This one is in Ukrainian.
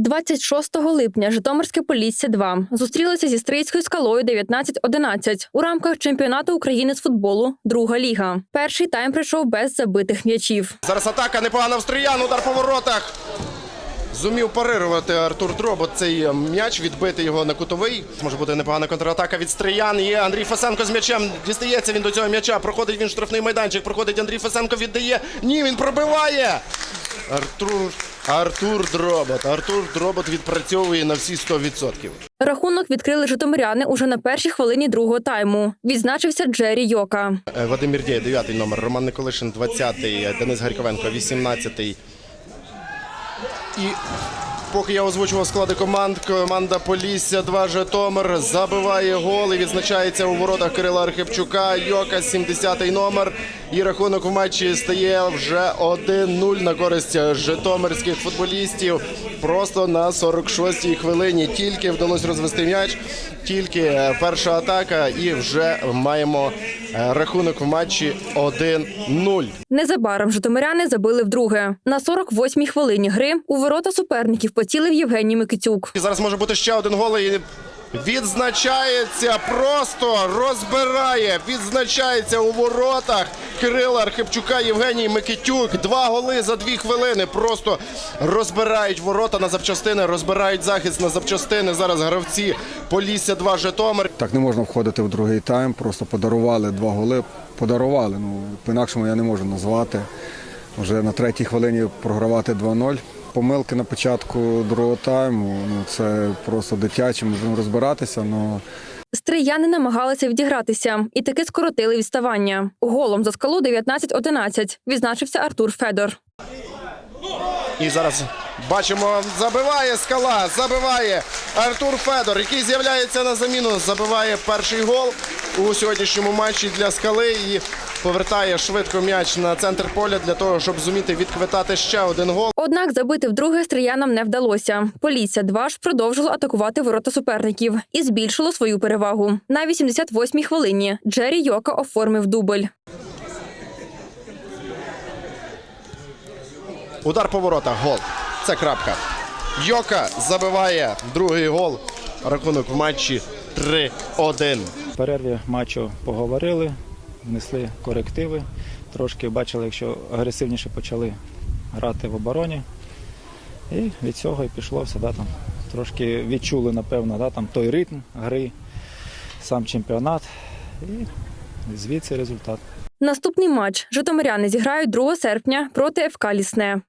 26 липня Житомирське Полісся 2 зустрілося зі стрийською скалою 19-11 у рамках чемпіонату України з футболу Друга ліга. Перший тайм прийшов без забитих м'ячів. Зараз атака непогана в Стриян, удар по воротах. Зумів парирувати Артур Дробот цей е, м'яч, відбити його на кутовий. Може бути непогана контратака від Стриян. Є Андрій Фасенко з м'ячем. Дістається він до цього м'яча. Проходить він штрафний майданчик. Проходить Андрій Фасенко, віддає. Ні, він пробиває. Артур, Артур Дробот. Артур Дробот відпрацьовує на всі 100%. Рахунок відкрили житомиряни уже на першій хвилині другого тайму. Відзначився Джері Йока. Е, Вадим Мірдєєв, 9 номер, Роман Николишин, 20-й, Денис Гарьковенко, 18-й. І поки я озвучував склади команд, команда Полісся 2 Житомир забиває гол і відзначається у воротах Кирила Архипчука. Йока, 70-й номер. І рахунок в матчі стає вже 1-0 на користь житомирських футболістів. Просто на 46-й хвилині тільки вдалося розвести м'яч, тільки перша атака, і вже маємо е, рахунок в матчі 1-0. Незабаром житомиряни забили вдруге. На 48-й хвилині гри у ворота суперників поцілив Євгеній Микитюк. І зараз може бути ще один гол. І відзначається, просто розбирає. Відзначається у воротах Кирила Архипчука, Євгеній Микитюк. Два голи за дві хвилини. Просто розбирають ворота на запчастини, розбирають захист на запчастини. Зараз гравці Полісся 2 Житомир. Так не можна входити в другий тайм, просто подарували два голи. Подарували. Ну, по-інакшому я не можу назвати. Вже на третій хвилині програвати 2-0. Помилки на початку другого тайму. Ну, це просто дитячі, ми будемо розбиратися. Ну, Стрияни намагалися відігратися і таки скоротили відставання. Голом за скалу 19-11 відзначився Артур Федор. І зараз бачимо, забиває скала, забиває Артур Федор, який з'являється на заміну. Забиває перший гол у сьогоднішньому матчі для скали і повертає швидко м'яч на центр поля для того, щоб зуміти відквитати ще один гол. Однак забити вдруге стріянам не вдалося. Полісся 2 ж продовжило атакувати ворота суперників і збільшило свою перевагу. На 88-й хвилині Джері Йока оформив дубль. Удар по воротах, гол. Це крапка. Йока забиває другий гол. Рахунок в матчі 3-1. В перерві матчу поговорили, внесли корективи. Трошки бачили, якщо агресивніше почали грати в обороні. І від цього і пішло все. Да, там. Трошки відчули, напевно, да, там, той ритм гри, сам чемпіонат. І звідси результат. Наступний матч житомиряни зіграють 2 серпня проти ФК Лісне.